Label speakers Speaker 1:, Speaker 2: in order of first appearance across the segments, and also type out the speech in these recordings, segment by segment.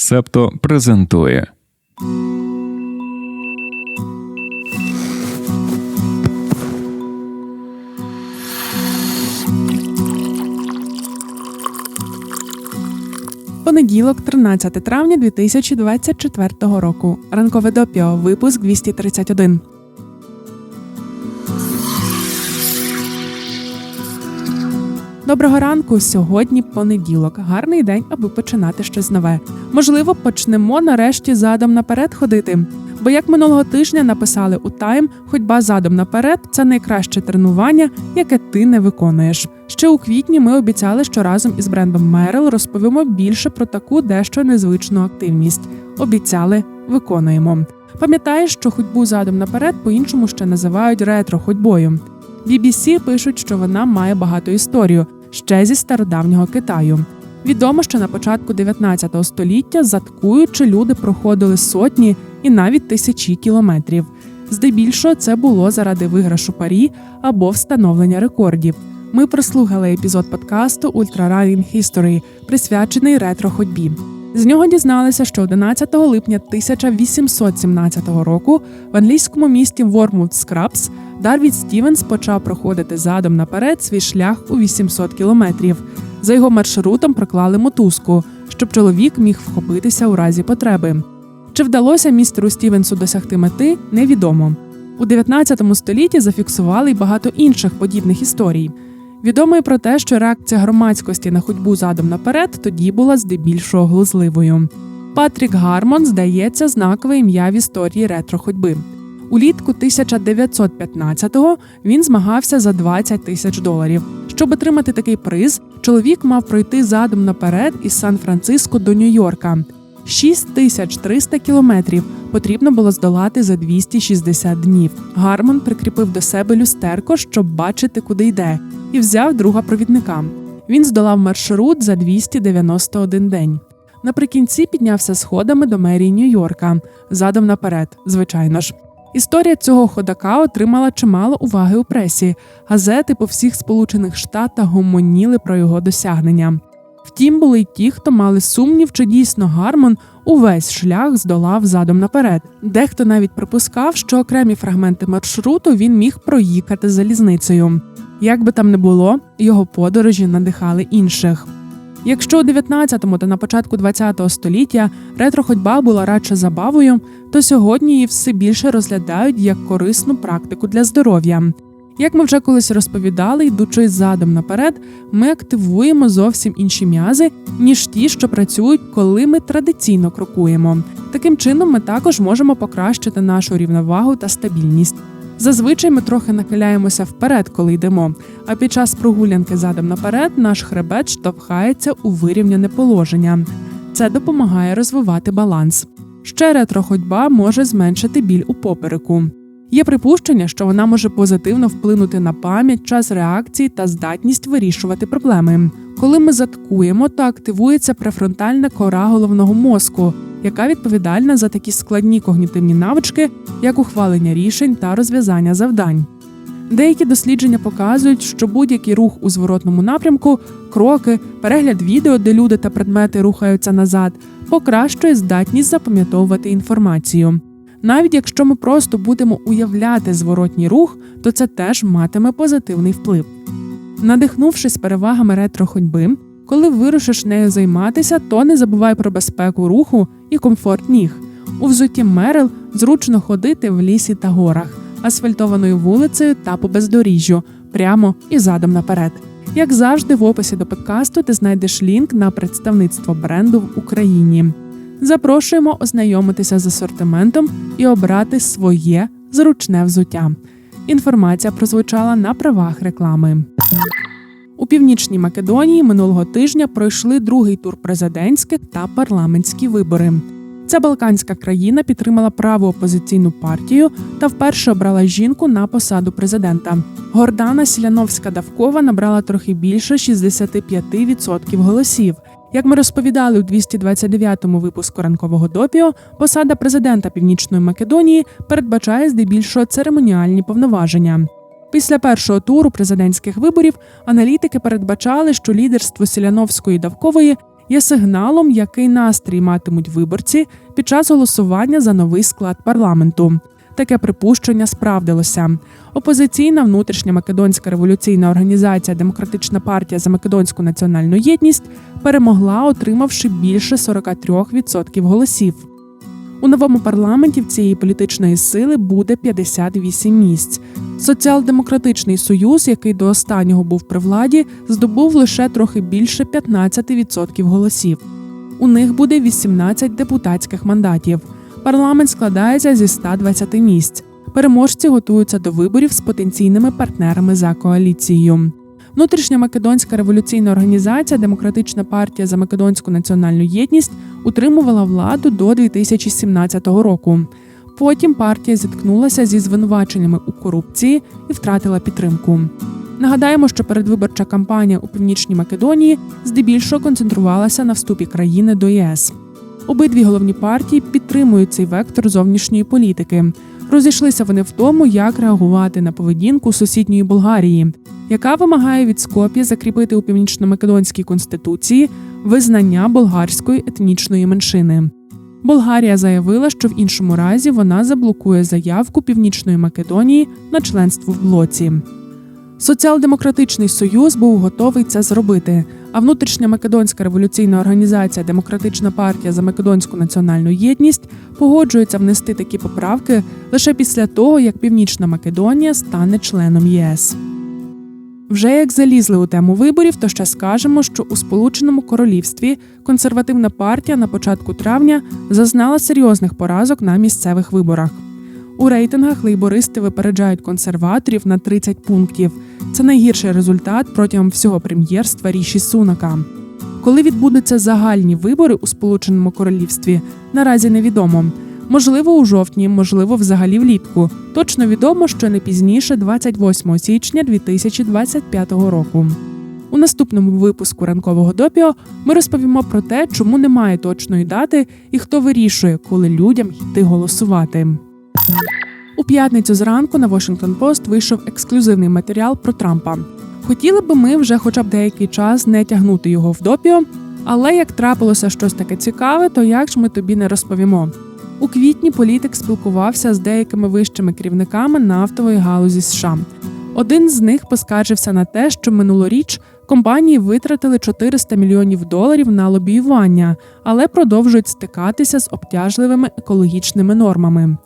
Speaker 1: Септо презентує.
Speaker 2: Понеділок, 13 травня 2024 року. Ранкове допіо. Випуск 231. Доброго ранку. Сьогодні понеділок. Гарний день, аби починати щось нове. Можливо, почнемо нарешті задом наперед ходити. Бо як минулого тижня написали у Тайм, ходьба задом наперед це найкраще тренування, яке ти не виконуєш. Ще у квітні ми обіцяли, що разом із брендом Мерил розповімо більше про таку дещо незвичну активність. Обіцяли, виконуємо. Пам'ятаєш, що ходьбу задом наперед по-іншому ще називають ретро-ходьбою. BBC пишуть, що вона має багату історію ще зі стародавнього Китаю. Відомо, що на початку 19 століття заткуючи люди проходили сотні і навіть тисячі кілометрів. Здебільшого це було заради виграшу парі або встановлення рекордів. Ми прослухали епізод подкасту Ultra Running History, присвячений ретро-ходьбі. З нього дізналися, що 11 липня 1817 року в англійському місті Вормут Скрабс Дарвід Стівенс почав проходити задом наперед свій шлях у 800 кілометрів. За його маршрутом проклали мотузку, щоб чоловік міг вхопитися у разі потреби. Чи вдалося містеру Стівенсу досягти мети, невідомо. У 19 столітті зафіксували й багато інших подібних історій. Відомо й про те, що реакція громадськості на ходьбу задом наперед тоді була здебільшого глузливою. Патрік Гармон, здається, знакове ім'я в історії ретро-ходьби. Улітку 1915-го він змагався за 20 тисяч доларів. Щоб отримати такий приз, чоловік мав пройти задом наперед із Сан-Франциско до Нью-Йорка. 6300 кілометрів потрібно було здолати за 260 днів. Гармон прикріпив до себе люстерко, щоб бачити, куди йде, і взяв друга провідника. Він здолав маршрут за 291 день. Наприкінці піднявся сходами до мерії Нью-Йорка, задом наперед, звичайно ж. Історія цього ходака отримала чимало уваги у пресі. Газети по всіх Сполучених Штатах гомоніли про його досягнення. Втім, були й ті, хто мали сумнів, чи дійсно Гармон увесь шлях здолав задом наперед. Дехто навіть припускав, що окремі фрагменти маршруту він міг проїхати залізницею. Як би там не було, його подорожі надихали інших. Якщо у 19-му та на початку 20-го століття ретро-ходьба була радше забавою, то сьогодні її все більше розглядають як корисну практику для здоров'я. Як ми вже колись розповідали, йдучи задом наперед, ми активуємо зовсім інші м'язи, ніж ті, що працюють, коли ми традиційно крокуємо. Таким чином, ми також можемо покращити нашу рівновагу та стабільність. Зазвичай ми трохи нахиляємося вперед, коли йдемо, а під час прогулянки задом наперед наш хребет штовхається у вирівняне положення. Це допомагає розвивати баланс. Ще ретроходьба може зменшити біль у попереку. Є припущення, що вона може позитивно вплинути на пам'ять, час реакції та здатність вирішувати проблеми. Коли ми заткуємо, то активується префронтальна кора головного мозку, яка відповідальна за такі складні когнітивні навички, як ухвалення рішень та розв'язання завдань. Деякі дослідження показують, що будь-який рух у зворотному напрямку, кроки, перегляд відео, де люди та предмети рухаються назад, покращує здатність запам'ятовувати інформацію. Навіть якщо ми просто будемо уявляти зворотній рух, то це теж матиме позитивний вплив. Надихнувшись перевагами ретро-ходьби, коли вирушиш нею займатися, то не забувай про безпеку руху і комфорт ніг. У взутті Мерил зручно ходити в лісі та горах, асфальтованою вулицею та по бездоріжжю, прямо і задом наперед. Як завжди, в описі до подкасту ти знайдеш лінк на представництво бренду в Україні. Запрошуємо ознайомитися з асортиментом і обрати своє зручне взуття. Інформація прозвучала на правах реклами. У північній Македонії минулого тижня пройшли другий тур президентських та парламентські вибори. Ця балканська країна підтримала праву опозиційну партію та вперше обрала жінку на посаду президента. Гордана Сіляновська Давкова набрала трохи більше 65% голосів. Як ми розповідали у 229-му випуску ранкового допіо, посада президента Північної Македонії передбачає здебільшого церемоніальні повноваження. Після першого туру президентських виборів аналітики передбачали, що лідерство Сіляновської Давкової є сигналом, який настрій матимуть виборці під час голосування за новий склад парламенту. Таке припущення справдилося. Опозиційна внутрішня македонська революційна організація Демократична партія за македонську національну єдність перемогла, отримавши більше 43% голосів. У новому парламенті в цієї політичної сили буде 58 місць. Соціал-демократичний союз, який до останнього був при владі, здобув лише трохи більше 15% голосів. У них буде 18 депутатських мандатів. Парламент складається зі 120 місць. Переможці готуються до виборів з потенційними партнерами за коаліцією. Внутрішня македонська революційна організація Демократична партія за македонську національну єдність утримувала владу до 2017 року. Потім партія зіткнулася зі звинуваченнями у корупції і втратила підтримку. Нагадаємо, що передвиборча кампанія у північній Македонії здебільшого концентрувалася на вступі країни до ЄС. Обидві головні партії підтримують цей вектор зовнішньої політики. Розійшлися вони в тому, як реагувати на поведінку сусідньої Болгарії, яка вимагає від Скоп'я закріпити у північно-македонській конституції визнання болгарської етнічної меншини. Болгарія заявила, що в іншому разі вона заблокує заявку Північної Македонії на членство в блоці. Соціал-демократичний союз був готовий це зробити. А внутрішня македонська революційна організація Демократична партія за македонську національну єдність погоджується внести такі поправки лише після того, як Північна Македонія стане членом ЄС. Вже як залізли у тему виборів, то ще скажемо, що у Сполученому Королівстві консервативна партія на початку травня зазнала серйозних поразок на місцевих виборах. У рейтингах лейбористи випереджають консерваторів на 30 пунктів. Це найгірший результат протягом всього прем'єрства Ріші Сунака. Коли відбудуться загальні вибори у Сполученому Королівстві, наразі невідомо. Можливо, у жовтні, можливо, взагалі влітку. Точно відомо, що не пізніше 28 січня 2025 року. У наступному випуску ранкового допіо ми розповімо про те, чому немає точної дати і хто вирішує, коли людям йти голосувати. П'ятницю зранку на Washington Post вийшов ексклюзивний матеріал про Трампа. Хотіли би ми вже хоча б деякий час не тягнути його в допіо, але як трапилося щось таке цікаве, то як ж ми тобі не розповімо. У квітні політик спілкувався з деякими вищими керівниками нафтової галузі США. Один з них поскаржився на те, що минулоріч компанії витратили 400 мільйонів доларів на лобіювання, але продовжують стикатися з обтяжливими екологічними нормами.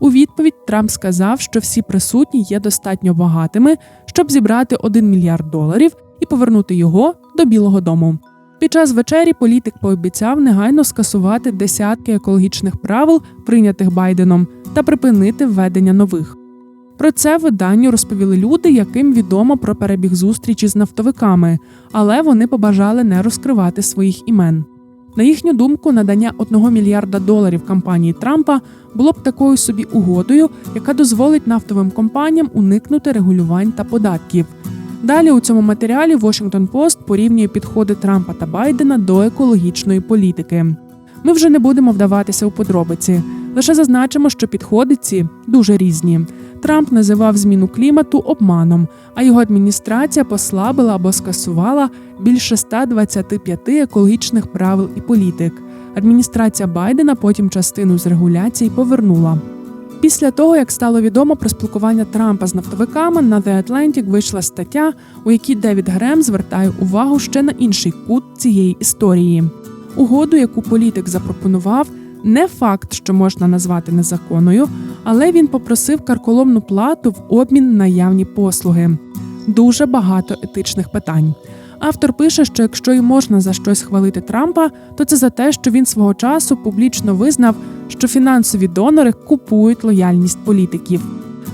Speaker 2: У відповідь Трамп сказав, що всі присутні є достатньо багатими, щоб зібрати 1 мільярд доларів і повернути його до Білого Дому. Під час вечері політик пообіцяв негайно скасувати десятки екологічних правил, прийнятих Байденом, та припинити введення нових. Про це виданню розповіли люди, яким відомо про перебіг зустрічі з нафтовиками, але вони побажали не розкривати своїх імен. На їхню думку, надання 1 мільярда доларів компанії Трампа було б такою собі угодою, яка дозволить нафтовим компаніям уникнути регулювань та податків. Далі у цьому матеріалі Washington Post порівнює підходи Трампа та Байдена до екологічної політики. Ми вже не будемо вдаватися у подробиці, лише зазначимо, що підходи ці дуже різні. Трамп називав зміну клімату обманом, а його адміністрація послабила або скасувала більше 125 екологічних правил і політик. Адміністрація Байдена потім частину з регуляцій повернула. Після того, як стало відомо про спілкування Трампа з нафтовиками, на The Atlantic вийшла стаття, у якій Девід Грем звертає увагу ще на інший кут цієї історії. Угоду, яку політик запропонував, не факт, що можна назвати незаконною, але він попросив карколомну плату в обмін на явні послуги. Дуже багато етичних питань. Автор пише, що якщо й можна за щось хвалити Трампа, то це за те, що він свого часу публічно визнав, що фінансові донори купують лояльність політиків.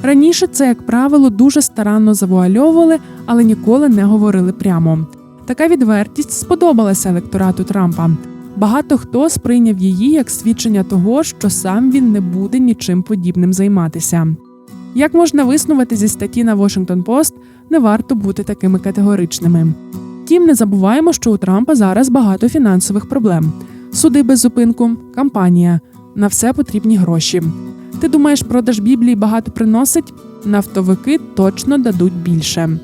Speaker 2: Раніше це, як правило, дуже старанно завуальовували, але ніколи не говорили прямо. Така відвертість сподобалася електорату Трампа. Багато хто сприйняв її як свідчення того, що сам він не буде нічим подібним займатися. Як можна виснувати зі статті на Washington Post, не варто бути такими категоричними. Втім, не забуваємо, що у Трампа зараз багато фінансових проблем: суди без зупинку, кампанія на все потрібні гроші. Ти думаєш, продаж Біблії багато приносить? Нафтовики точно дадуть більше.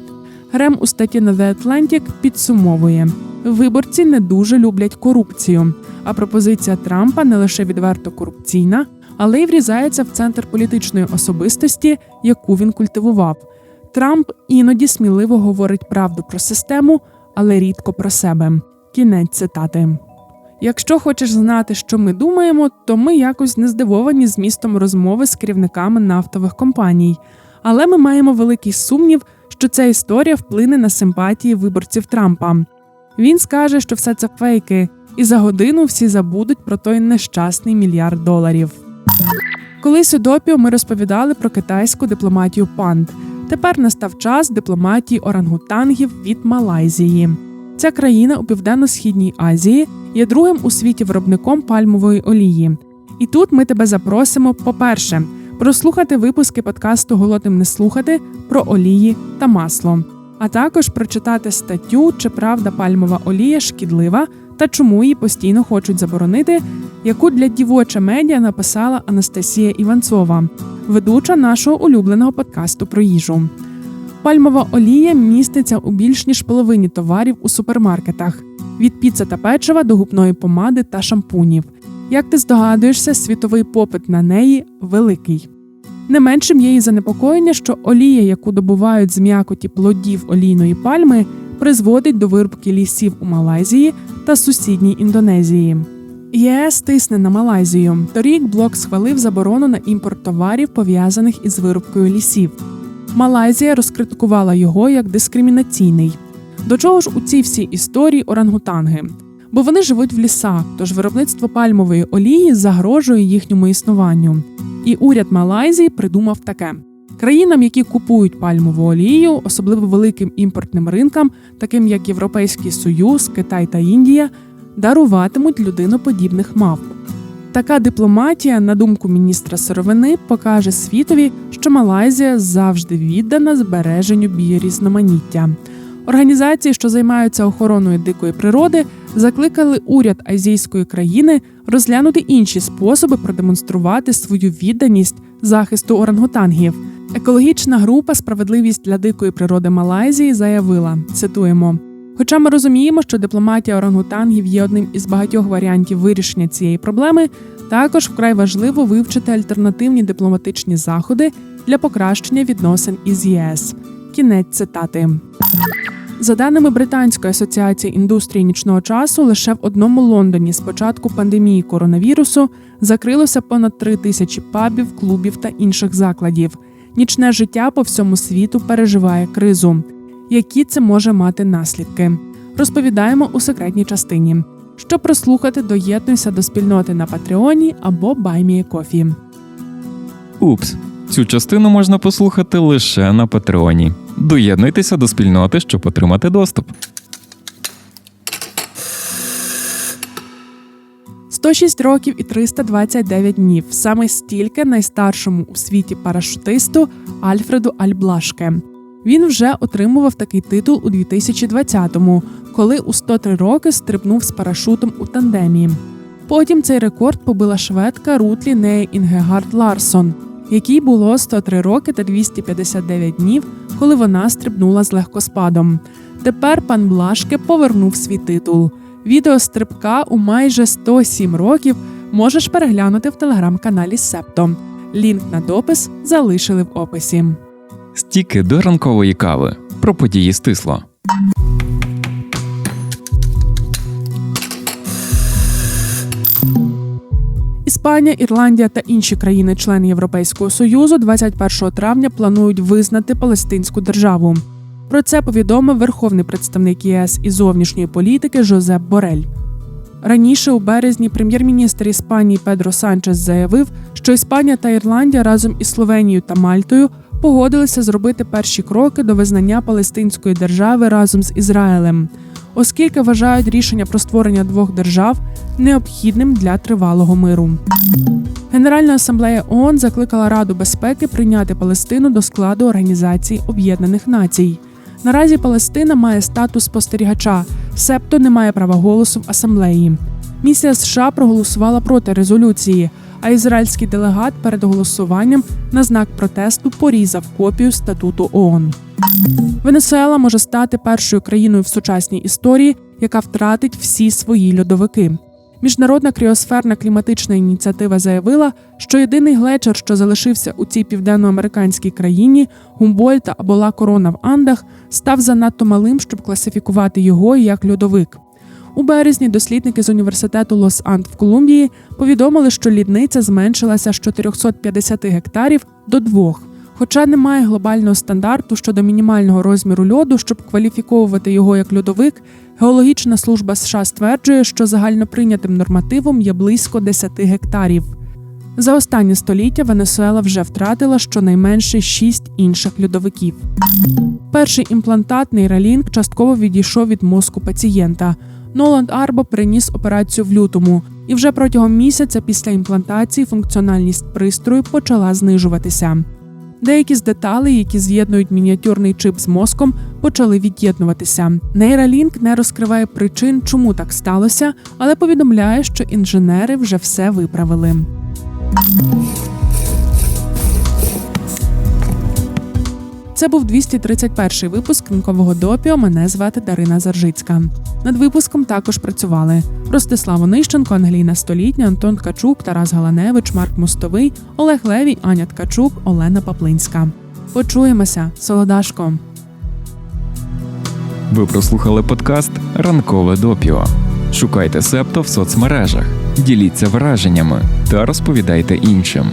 Speaker 2: Грем у статті на The Atlantic підсумовує: виборці не дуже люблять корупцію. А пропозиція Трампа не лише відверто корупційна, але й врізається в центр політичної особистості, яку він культивував. Трамп іноді сміливо говорить правду про систему, але рідко про себе. Кінець цитати. Якщо хочеш знати, що ми думаємо, то ми якось не здивовані змістом розмови з керівниками нафтових компаній. Але ми маємо великий сумнів, що ця історія вплине на симпатії виборців Трампа. Він скаже, що все це фейки, і за годину всі забудуть про той нещасний мільярд доларів. Колись у допіо ми розповідали про китайську дипломатію панд. Тепер настав час дипломатії орангутангів від Малайзії. Ця країна у південно-східній Азії є другим у світі виробником пальмової олії. І тут ми тебе запросимо, по-перше, прослухати випуски подкасту Голодним не слухати про олії та масло, а також прочитати статтю, чи правда пальмова олія шкідлива та чому її постійно хочуть заборонити, яку для дівоча медіа написала Анастасія Іванцова, ведуча нашого улюбленого подкасту про їжу. Пальмова олія міститься у більш ніж половині товарів у супермаркетах від піца та печива до губної помади та шампунів. Як ти здогадуєшся, світовий попит на неї великий. Не меншим є і занепокоєння, що олія, яку добувають з м'якоті плодів олійної пальми, призводить до вирубки лісів у Малайзії та сусідній Індонезії. ЄС тисне на Малайзію. Торік блок схвалив заборону на імпорт товарів, пов'язаних із вирубкою лісів. Малайзія розкритикувала його як дискримінаційний. До чого ж у цій всій історії орангутанги? Бо вони живуть в лісах, тож виробництво пальмової олії загрожує їхньому існуванню. І уряд Малайзії придумав таке: країнам, які купують пальмову олію, особливо великим імпортним ринкам, таким як Європейський Союз, Китай та Індія, даруватимуть людиноподібних мавп. Така дипломатія, на думку міністра сировини, покаже світові, що Малайзія завжди віддана збереженню біорізноманіття. Організації, що займаються охороною дикої природи, закликали уряд азійської країни розглянути інші способи продемонструвати свою відданість захисту орангутангів. Екологічна група Справедливість для дикої природи Малайзії заявила: цитуємо. Хоча ми розуміємо, що дипломатія орангутангів є одним із багатьох варіантів вирішення цієї проблеми, також вкрай важливо вивчити альтернативні дипломатичні заходи для покращення відносин із ЄС. Кінець цитати. За даними Британської асоціації індустрії нічного часу, лише в одному Лондоні з початку пандемії коронавірусу закрилося понад три тисячі пабів, клубів та інших закладів. Нічне життя по всьому світу переживає кризу. Які це може мати наслідки? Розповідаємо у секретній частині. Щоб прослухати, доєднуйся до спільноти на Патреоні або Кофі.
Speaker 1: Упс, цю частину можна послухати лише на Патреоні. Доєднуйтеся до спільноти, щоб отримати доступ.
Speaker 2: 106 років і 329 днів. Саме стільки найстаршому у світі парашутисту Альфреду Альблашке. Він вже отримував такий титул у 2020-му, коли у 103 роки стрибнув з парашутом у тандемі. Потім цей рекорд побила шведка Рутлі Неї Інгегард Ларсон, якій було 103 роки та 259 днів, коли вона стрибнула з легкоспадом. Тепер пан Блашке повернув свій титул. Відео стрибка у майже 107 років можеш переглянути в телеграм-каналі Септо. Лінк на допис залишили в описі.
Speaker 1: Стіки до ранкової кави про події стисло.
Speaker 2: Іспанія, Ірландія та інші країни-члени Європейського союзу 21 травня планують визнати Палестинську державу. Про це повідомив верховний представник ЄС із зовнішньої політики Жозеп Борель. Раніше у березні прем'єр-міністр Іспанії Педро Санчес заявив, що Іспанія та Ірландія разом із Словенією та Мальтою погодилися зробити перші кроки до визнання Палестинської держави разом з Ізраїлем, оскільки вважають рішення про створення двох держав необхідним для тривалого миру. Генеральна асамблея ООН закликала Раду безпеки прийняти Палестину до складу Організації Об'єднаних Націй. Наразі Палестина має статус спостерігача, себто не має права голосу в асамблеї. Місія США проголосувала проти резолюції, а ізраїльський делегат перед голосуванням на знак протесту порізав копію статуту ООН. Венесуела може стати першою країною в сучасній історії, яка втратить всі свої льодовики. Міжнародна кріосферна кліматична ініціатива заявила, що єдиний глечер, що залишився у цій південноамериканській країні, Гумбольта або Ла Корона в Андах, став занадто малим, щоб класифікувати його як льодовик. У березні дослідники з університету Лос-Анд в Колумбії повідомили, що лідниця зменшилася з 450 гектарів до двох. Хоча немає глобального стандарту щодо мінімального розміру льоду, щоб кваліфіковувати його як льодовик, геологічна служба США стверджує, що загальноприйнятим нормативом є близько 10 гектарів. За останнє століття Венесуела вже втратила щонайменше шість інших льодовиків. Перший імплантат нейралінк частково відійшов від мозку пацієнта. Ноланд Арбо приніс операцію в лютому, і вже протягом місяця після імплантації функціональність пристрою почала знижуватися. Деякі з деталей, які з'єднують мініатюрний чип з мозком, почали від'єднуватися. Нейралінк не розкриває причин, чому так сталося, але повідомляє, що інженери вже все виправили. Це був 231-й випуск ранкового допіо. Мене звати Дарина Заржицька. Над випуском також працювали Ростислав Онищенко, Ангеліна Столітня, Антон Ткачук, Тарас Галаневич, Марк Мостовий, Олег Левій, Аня Ткачук, Олена Паплинська. Почуємося, солодашко.
Speaker 1: Ви прослухали подкаст Ранкове допіо. Шукайте Септо в соцмережах, діліться враженнями та розповідайте іншим.